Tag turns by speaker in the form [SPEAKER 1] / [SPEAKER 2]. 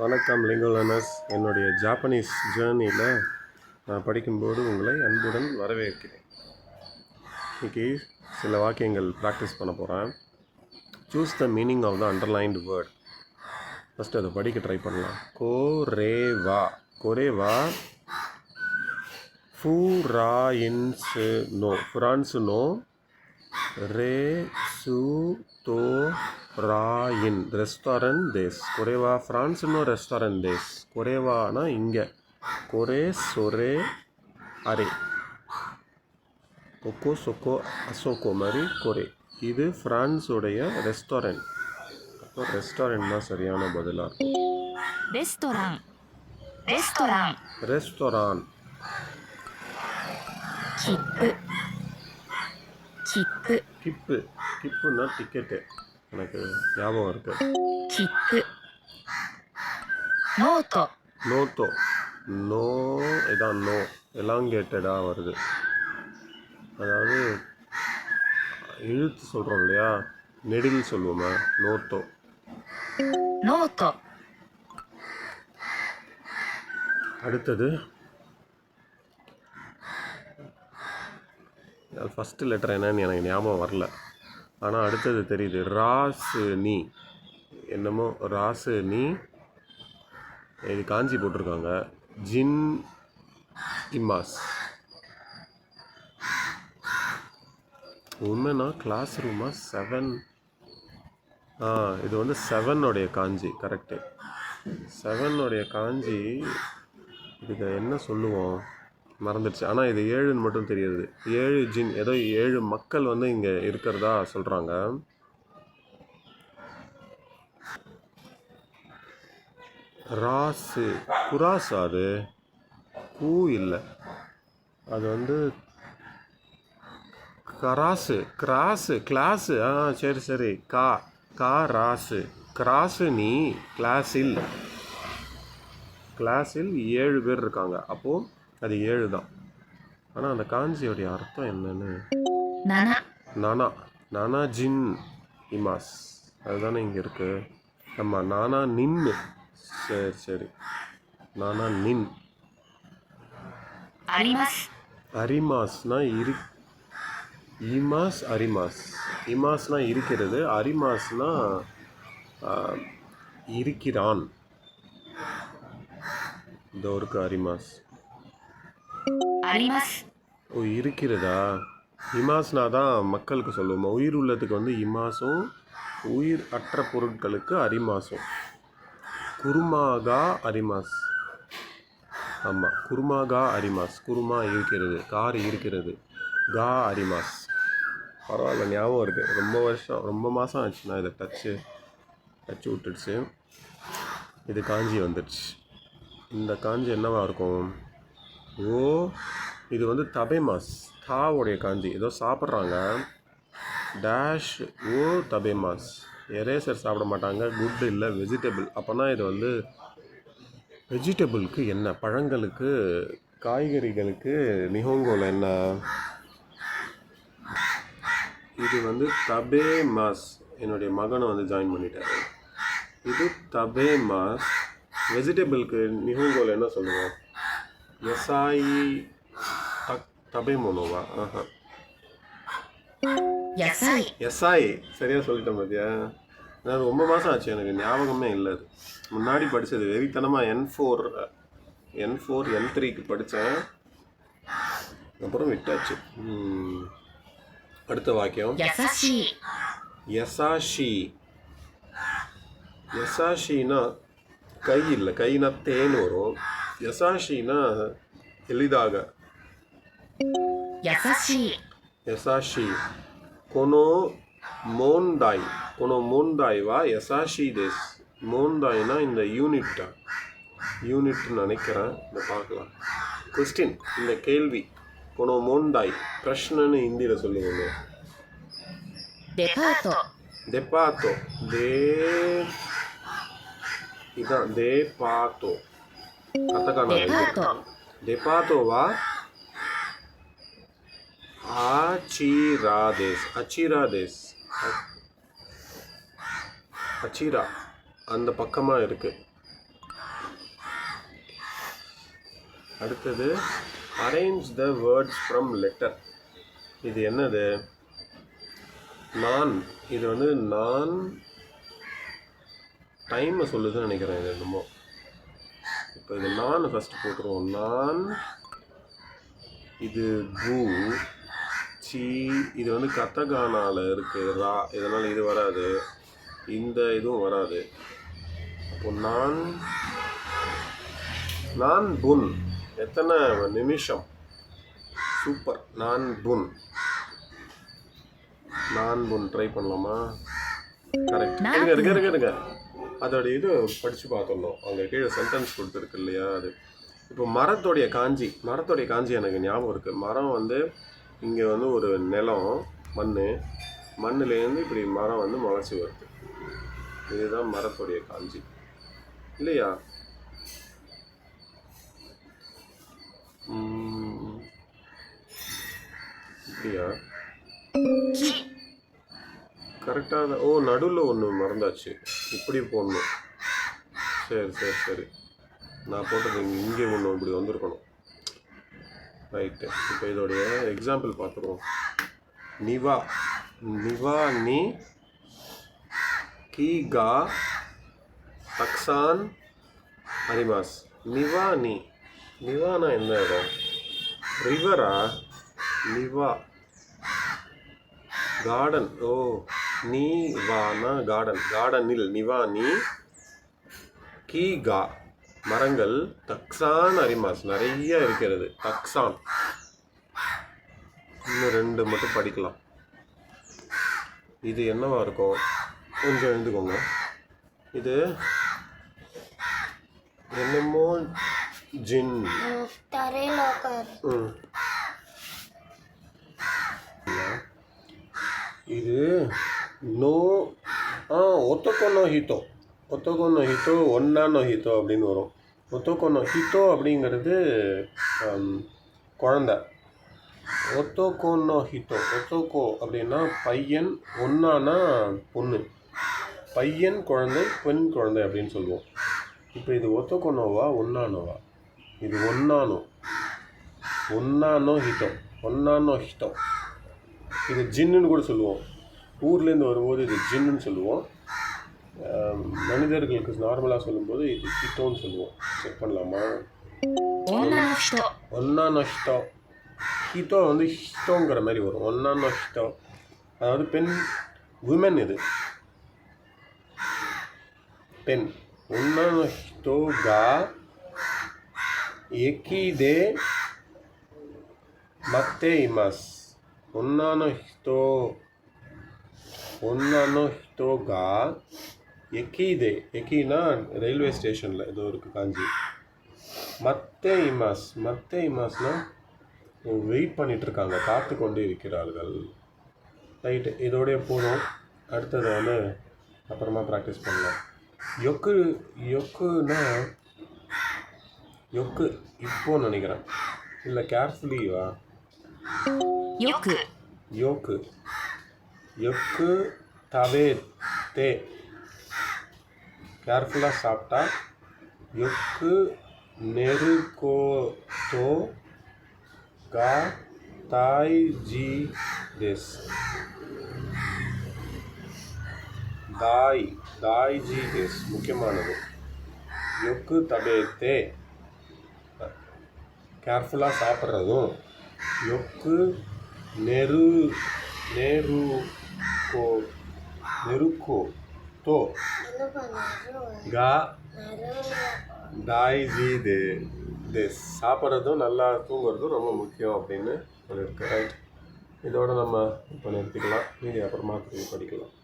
[SPEAKER 1] வணக்கம் லிங்கோலனஸ் என்னுடைய ஜாப்பனீஸ் ஜேர்னியில் நான் படிக்கும்போது உங்களை அன்புடன் வரவேற்கிறேன். இன்னைக்கு சில வாக்கியங்கள் ப்ராக்டிஸ் பண்ண போகிறேன் choose the meaning of the underlined word first அதை படிக்க ட்ரை பண்ணலாம். கோரேவா. கொரேவா. ஃபூராயின்ஸு நோ. ஃப்ரான்ஸு நோ. ரே சு ரெஸ்தோராயின் ரெஸ்டாரண்ட் தேஸ். குறைவா ஃப்ரான்ஸ்னு ரெஸ்டாரண்ட் தேஸ். குறைவானா இங்கே. கொரே சொரே அரே. கொக்கோ சொக்கோ அசோக்கோ மாதிரி கொரே. இது ஃப்ரான்ஸுடைய ரெஸ்டாரண்ட். அப்போ ரெஸ்டாரண்ட் தான் சரியான பதிலாக
[SPEAKER 2] ரெஸ்டாரண்ட். ரெஸ்டாரண்ட். ரெஸ்டாரண்ட். கிப்பு.
[SPEAKER 1] கிப்பு. கிப்புன்னா டிக்கெட்டு எனக்கு ஞாபகம்
[SPEAKER 2] இருக்கு. கிப்பு நோத்தோ
[SPEAKER 1] நோத்தோ நோ இதான் நோ எலாங்கேட்டடாக வருது. அதாவது இழுத்து சொல்கிறோம் இல்லையா? நெடில் சொல்லுவோமே?
[SPEAKER 2] நோத்தோ நோத்தோ
[SPEAKER 1] அடுத்தது. ஃபஸ்ட்டு லெட்டர் என்னன்னு எனக்கு ஞாபகம் வரல. ஆனால் அடுத்தது தெரியுது. ராசு நீ என்னமோ ராசு நீ இது காஞ்சி போட்டிருக்காங்க. ஜின் கிம்மாஸ் உண்மைனா கிளாஸ் ரூமா செவன் ஆ இது வந்து செவனுடைய காஞ்சி கரெக்டு செவனுடைய காஞ்சி இதுக்கு என்ன சொல்லுவோம்? மறந்துடுச்சு. ஆனால் இது ஏழுன்னு மட்டும் தெரியுது. ஏழு ஜின் ஏதோ ஏழு மக்கள் வந்து இங்கே இருக்கிறதா சொல்கிறாங்க ராசு குராசு அது. பூ இல்லை. அது வந்து கராசு கிராஸு கிளாஸு ஆ சரி சரி. கா கா ராசு கிராஸு நீ கிளாஸில் கிளாஸில் ஏழு பேர் இருக்காங்க. அப்போது அது ஏழு தான். ஆனால் அந்த காஞ்சியோடைய அர்த்தம் என்னன்னு நானா? நானா ஜின் இமாஸ். அதுதானே இங்கே இருக்கு. ஆமாம் நானா நின். சரி சரி. நானா நின். அரிமாஸ்னா இரு இமாஸ் அரிமாஸ். இமாஸ்னா இருக்கிறது அரிமாஸ்னா இருக்கிறான். இதோ இருக்கு அரிமாஸ். ஓ இருக்கிறதா? இமாஸ்னா தான் மக்களுக்கு சொல்லுவோம்? உயிர் உள்ளதுக்கு வந்து இமாசும் உயிர் அற்ற பொருட்களுக்கு அரிமாசும். குருமாகா அரிமாஸ். ஆமாம் குருமாகா அரிமாஸ். குருமா இருக்கிறது கார் இருக்கிறது கா அரிமாஸ். பரவாயில்ல ஞாபகம் இருக்குது ரொம்ப வருஷம் ரொம்ப மாதம் ஆச்சு நான் இதை டச்சு டச்சு விட்டுடுச்சு. இது காஞ்சி வந்துடுச்சு. இந்த காஞ்சி என்னவா இருக்கும்? ஓ இது வந்து தபேமாஸ் தாவுடைய காஞ்சி. ஏதோ சாப்பிட்றாங்க. டேஷ் ஓ தபேமாஸ் எரேசர் சாப்பிட மாட்டாங்க. குட் இல்லை வெஜிடபிள் அப்போனா இது வந்து வெஜிடபிளுக்கு என்ன? பழங்களுக்கு காய்கறிகளுக்கு நிஹோங்கோல என்ன? இது வந்து தபே மாஸ். என்னுடைய மகனை வந்து ஜாயின் பண்ணிட்டாரு. இது தபே மாஸ். வெஜிடபிளுக்கு நிஹோங்கோல என்ன சொல்லுவோம் எசாயி தக் தபே மோனோவா ஆஹா
[SPEAKER 2] 野菜
[SPEAKER 1] எஸ்ஐ சரியாக சொல்லிட்டேன் பார்த்தியா நான் ரொம்ப மாதம் ஆச்சு எனக்கு ஞாபகமே இல்லை அது முன்னாடி படித்தது வெறித்தனமாக என் ஃபோர் என் ஃபோர் என் த்ரீக்கு படித்தேன் அப்புறம் விட்டாச்சு ம். அடுத்த வாக்கியம்
[SPEAKER 2] 優しい
[SPEAKER 1] யசாஷி யசாஷினா கை இல்லை கைனா தேன் வரும் யசாஷினா எளிதாக
[SPEAKER 2] யசாஷி கொனோ மோந்தாய்
[SPEAKER 1] கொனோ மோந்தாய் வா யசாஷி தேஸ் மோந்தாய்னா இந்த யூனிட்டா யூனிட்னு நினைக்கிறேன் இதை பார்க்கலாம் கொஸ்டின் இந்த கேள்வி கொனோ மோந்தாய் பிரஷ்னன்னு ஹிந்தியில் சொல்லுங்க டெபாத்தோ தே இதான் தே பாத்தோ பார்க்கலாம் கொஸ்டின் இந்த கேள்வி கொனோ மோண்டாய் பிரஷ்னன்னு ஹிந்தியில் சொல்லுவாங்க
[SPEAKER 2] デパート
[SPEAKER 1] டெபாத்தோ தே இதான் தே பாத்தோ கத்தக்கான
[SPEAKER 2] デパート
[SPEAKER 1] டெபாத்தோவா அச்சிராதேஸ் அச்சிராதேஸ் அச்சிரா அந்த பக்கமாக இருக்குது அடுத்தது arrange the words from letter இது என்னது நான் இது வந்து நான் டைமை சொல்லுதுன்னு நினைக்கிறேன் இது என்னமோ இப்போ இது நான் ஃபஸ்ட் போட்டுருவோம். நான் இது பூ சி இது வந்து கத்தகானால இருக்கு. ரா இதனால் இது வராது. இந்த இதுவும் வராது. அப்போ நான் நான் புன். எத்தனை நிமிஷம்? சூப்பர். நான் புன். நான் புன். ட்ரை பண்ணலாமா? கரெக்ட் இருங்க இருங்க இருங்க அதோடைய இது படித்து பார்த்துடணும் அங்கே கீழே சென்டென்ஸ் கொடுத்துருக்கு இல்லையா அது இப்போ மரத்தோடைய காஞ்சி மரத்தோடைய காஞ்சி எனக்கு ஞாபகம் இருக்குது மரம் வந்து இங்கே வந்து ஒரு நிலம் மண் மண்ணுலேருந்து இப்படி மரம் வந்து முளைச்சி வருது இதுதான் மரத்தோடைய காஞ்சி இல்லையா ம், இப்படியா கரெக்டாக ஓ நடுவில் ஒன்று மறந்தாச்சு. இப்படி போடணும். சரி சரி சரி. நான் போட்டது இங்கே ஒன்று இப்படி வந்திருக்கணும். ரைட்டு இப்போ இதோடைய எக்ஸாம்பிள் பார்த்துருவோம். நிவா. நிவா நீ கீகா தக்சான் அரிமாஸ் நிவா நீ. நிவானா என்ன இடம்? ரிவரா நிவா. கார்டன் ஓ. நீ வானா கார்டன் கார்டனில் நிவா நீ கீகா. மரங்கள் தக்ஸான் அரிமாஸ். நிறைய இருக்கிறது. தக்ஸான் இன்னும் ரெண்டு மட்டும் படிக்கலாம். இது என்னவா இருக்கும்? கொஞ்சம் எழுந்துக்கோங்க. இது என்னமோ ஜின். இது நோ ஆ ஒத்தக்கொன்னோ ஹிட்டோ ஒத்தக்கொன்னோ ஹிட்டோ ஒன்னானோ ஹிட்டோ அப்படின்னு வரும். ஒத்தொக்கொன்னோ ஹிட்டோ அப்படிங்கிறது குழந்த. ஒத்தோக்கோன்னோ ஹித்தோ. ஒத்தோக்கோ அப்படின்னா பையன் ஒன்னானா பொண்ணு. பையன் குழந்தை பெண் குழந்தை அப்படின்னு சொல்லுவோம். இப்போ இது ஒத்தொக்கொன்னோவா ஒன்னானோவா இது ஒன்னானோ ஒன்னானோ ஹிட்டோ ஒன்னானோ ஹிட்டோ இது ஜின்னுன்னு கூட சொல்லுவோம். ஊர்லேருந்து வரும்போது இது ஜின்னு சொல்லுவோம். மனிதர்களுக்கு நார்மலாக சொல்லும்போது இது கிட்டோன்னு சொல்லுவோம். செக் பண்ணலாமா?
[SPEAKER 2] ஒன்னா
[SPEAKER 1] நஷ்டம். ஹிட்டோ வந்து ஹிட்டோங்கிற மாதிரி வரும். ஒன்னா நஷ்டோ அதாவது பெண் உமன் இது. பெண். ஒன்னா நஷ்டோ கா எக்கிதே மத்தே இமாஸ். ஒன்னா நஷ்டோ অন্যান্য ஹிட்டோகா எக்கிதே எக்கினா ரயில்வே ஸ்டேஷனில் ஏதோ இருக்குது காஞ்சி. மத்தே இமாஸ் மத்தே இமாஸ்னால் வெயிட் பண்ணிகிட்ருக்காங்க காத்து கொண்டு இருக்கிறார்கள். ரைட்டு இதோடைய போனோம். அடுத்தது வந்து அப்புறமா ப்ராக்டிஸ் பண்ணலாம். யொக்கு யொக்குன்னா எக்கு இப்போது நினைக்கிறேன். இல்லை
[SPEAKER 2] கேர்ஃபுல்லிவா யோக்கு.
[SPEAKER 1] யோக்கு. யொக்கு தவே தே கேர்ஃபுல்லாக சாப்பிட்டா யொக்கு நெருக்கோ தோ கா தாய் ஜி டெஸ் தாய் தாய் ஜி டெஸ் முக்கியமானது யொக்கு தபே தே கேர்ஃபுல்லாக சாப்பிட்றதும் யொக்கு நெரு நெரு கோ நெருக்கோ தோ
[SPEAKER 3] என்ன
[SPEAKER 1] டாய் ஜி தே திஸ் சாப்பிட்றதும் நல்லா தூங்குறதும் ரொம்ப முக்கியம் அப்படின்னு சொல்லியிருக்கேன் ரைட் இதோட நம்ம இப்போ நிறுத்திக்கலாம். மீதி அப்புறமா திரும்பி படிக்கலாம்.